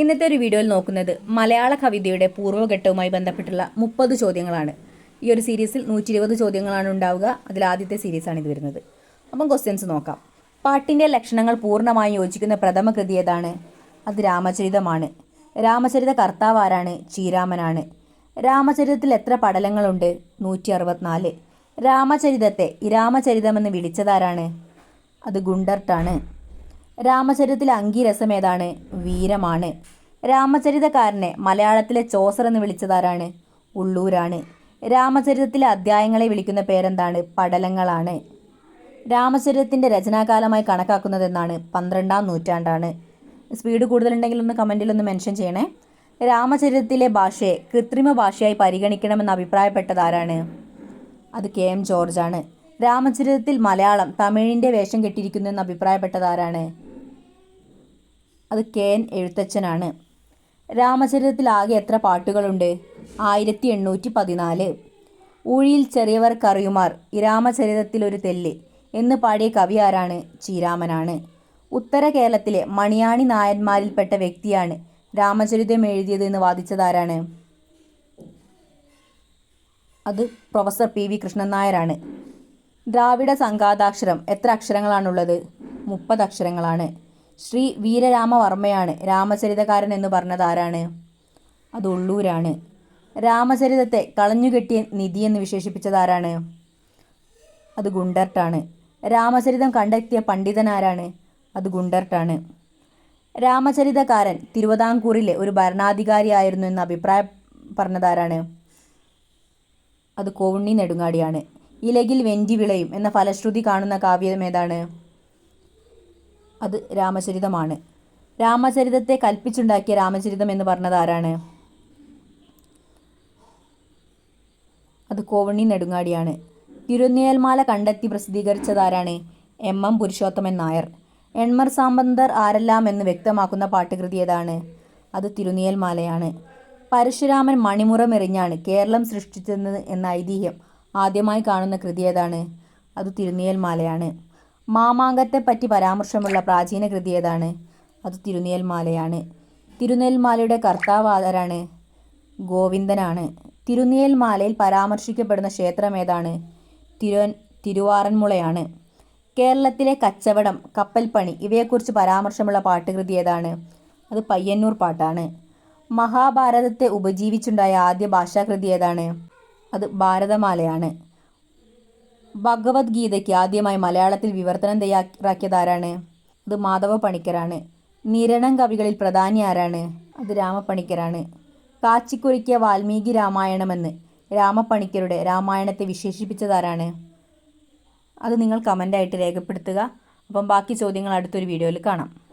ഇന്നത്തെ ഒരു വീഡിയോയിൽ നോക്കുന്നത് മലയാള കവിതയുടെ പൂർവഘട്ടവുമായി ബന്ധപ്പെട്ടുള്ള മുപ്പത് ചോദ്യങ്ങളാണ്. ഈ ഒരു സീരീസിൽ നൂറ്റി ഇരുപത് ചോദ്യങ്ങളാണ് ഉണ്ടാവുക. അതിൽ ആദ്യത്തെ സീരീസാണ് ഇത് വരുന്നത്. അപ്പം ക്വസ്റ്റ്യൻസ് നോക്കാം. പാട്ടിന്റെ ലക്ഷണങ്ങൾ പൂർണമായും യോജിക്കുന്ന പ്രഥമ കൃതി ഏതാണ്? അത് രാമചരിതമാണ്. രാമചരിത കർത്താവ് ആരാണ്? ചീരാമനാണ് രാമചരിതത്തിൽ എത്ര പടലങ്ങളുണ്ട്? നൂറ്റി അറുപത്തിനാല് രാമചരിതത്തെ രാമചരിതമെന്ന് വിളിച്ചതാരാണ് അത് ഗുണ്ടർട്ടാണ്. രാമചരിതത്തിലെ അങ്കിരസം ഏതാണ്? വീരമാണ്. രാമചരിതക്കാരനെ മലയാളത്തിലെ ചോസർ എന്ന് വിളിച്ചതാരാണ്? ഉള്ളൂരാണ്. രാമചരിതത്തിലെ അധ്യായങ്ങളെ വിളിക്കുന്ന പേരെന്താണ്? പടലങ്ങളാണ്. രാമചരിതത്തിന്റെ രചനാകാലമായി കണക്കാക്കുന്നത് എന്നാണ് പന്ത്രണ്ടാം നൂറ്റാണ്ടാണ്. സ്പീഡ് കൂടുതലുണ്ടെങ്കിൽ ഒന്ന് കമന്റിൽ ഒന്ന് മെൻഷൻ ചെയ്യണേ. രാമചരിതത്തിലെ ഭാഷയെ കൃത്രിമ ഭാഷയായി പരിഗണിക്കണമെന്ന് അഭിപ്രായപ്പെട്ടത് ആരാണ് അത് കെ എം ജോർജാണ് രാമചരിതത്തിൽ മലയാളം തമിഴിന്റെ വേഷം കെട്ടിയിരിക്കുന്നു എന്ന് അഭിപ്രായപ്പെട്ടത് ആരാണ് അത് കെ എൻ എഴുത്തച്ഛനാണ്. രാമചരിതത്തിലാകെ എത്ര പാട്ടുകളുണ്ട്? ആയിരത്തി എണ്ണൂറ്റി പതിനാല് ഊഴിയിൽ ചെറിയവർക്കറിയുമാർ ഇരാമചരിതത്തിൽ ഒരു തെല്ല് എന്ന് പാടിയ കവി ആരാണ്? ചീരാമനാണ് ഉത്തര കേരളത്തിലെ മണിയാണി നായന്മാരിൽപ്പെട്ട വ്യക്തിയാണ് രാമചരിതം എഴുതിയത് എന്ന് വാദിച്ചതാരാണ് അത് പ്രൊഫസർ പി വി കൃഷ്ണൻ നായരാണ്. ദ്രാവിഡ സംഘാതാക്ഷരം എത്ര അക്ഷരങ്ങളാണുള്ളത്? മുപ്പത് അക്ഷരങ്ങളാണ്. ശ്രീ വീരരാമവർമ്മയാണ്. രാമചരിതകാരൻ എന്ന് പറഞ്ഞത് ആരാണ്? അത് ഉള്ളൂരാണ് രാമചരിതത്തെ കളഞ്ഞുകെട്ടിയ നിധി എന്ന് വിശേഷിപ്പിച്ചത് ആരാണ്? അത് ഗുണ്ടർട്ടാണ്. രാമചരിതം കണ്ടെത്തിയ പണ്ഡിതനാരാണ് അത് ഗുണ്ടർട്ടാണ്. രാമചരിതകാരൻ തിരുവിതാംകൂറിലെ ഒരു ഭരണാധികാരിയായിരുന്നു എന്ന് അഭിപ്രായം പറഞ്ഞതാരാണ് അത് കോവുണ്ണി നെടുങ്ങാടിയാണ്. ഇലകിൽ വെന്റി വിളയും എന്ന ഫലശ്രുതി കാണുന്ന കാവ്യം ഏതാണ്? അത് രാമചരിതമാണ്. രാമചരിതത്തെ കൽപ്പിച്ചുണ്ടാക്കിയ രാമചരിതം എന്ന് പറഞ്ഞത് ആരാണ്? അത് കോവണി നെടുങ്ങാടിയാണ്. തിരുനേൽമാല കണ്ടെത്തി പ്രസിദ്ധീകരിച്ചതാരാണ് എം. എം. പുരുഷോത്തമൻ നായർ. എൺമർ സാമ്പന്തർ ആരെല്ലാം എന്ന് വ്യക്തമാക്കുന്ന പാട്ടുകൃതി ഏതാണ്? അത് തിരുനിയൽമാലയാണ് പരശുരാമൻ മണിമുറം എറിഞ്ഞാണ് കേരളം സൃഷ്ടിച്ചത് എന്ന ഐതിഹ്യം ആദ്യമായി കാണുന്ന കൃതി ഏതാണ്? അത് തിരുനിയൽമാലയാണ് മാമാങ്കത്തെപ്പറ്റി പരാമർശമുള്ള പ്രാചീന കൃതി ഏതാണ്? അത് തിരുനേൽമാലയാണ്. തിരുനേൽമാലയുടെ കർത്താവ് ആരാണ്? ഗോവിന്ദനാണ്. തിരുനേൽമാലയിൽ പരാമർശിക്കപ്പെടുന്ന ക്ഷേത്രം ഏതാണ്? തിരു തിരുവാറന്മുളയാണ് കേരളത്തിലെ കച്ചവടം കപ്പൽപ്പണി ഇവയെക്കുറിച്ച് പരാമർശമുള്ള പാട്ടുകൃതി ഏതാണ്? അത് പയ്യന്നൂർ പാട്ടാണ്. മഹാഭാരതത്തെ ഉപജീവിച്ചുണ്ടായ ആദ്യ ഭാഷാകൃതി ഏതാണ്? അത് ഭാരതമാലയാണ്. ഭഗവത്ഗീതയ്ക്ക് ആദ്യമായി മലയാളത്തിൽ വിവർത്തനം തയ്യാറാക്കിയത് ആരാണ് അത് മാധവ പണിക്കരാണ്. നിരണം കവികളിൽ പ്രധാനി ആരാണ്? അത് രാമപ്പണിക്കരാണ് കാച്ചിക്കുരുക്കിയ വാൽമീകി രാമായണമെന്ന് രാമപ്പണിക്കരുടെ രാമായണത്തെ വിശേഷിപ്പിച്ചതാരാണ്? അത് നിങ്ങൾ കമന്റായിട്ട് രേഖപ്പെടുത്തുക. അപ്പം ബാക്കി ചോദ്യങ്ങൾ അടുത്തൊരു വീഡിയോയിൽ കാണാം.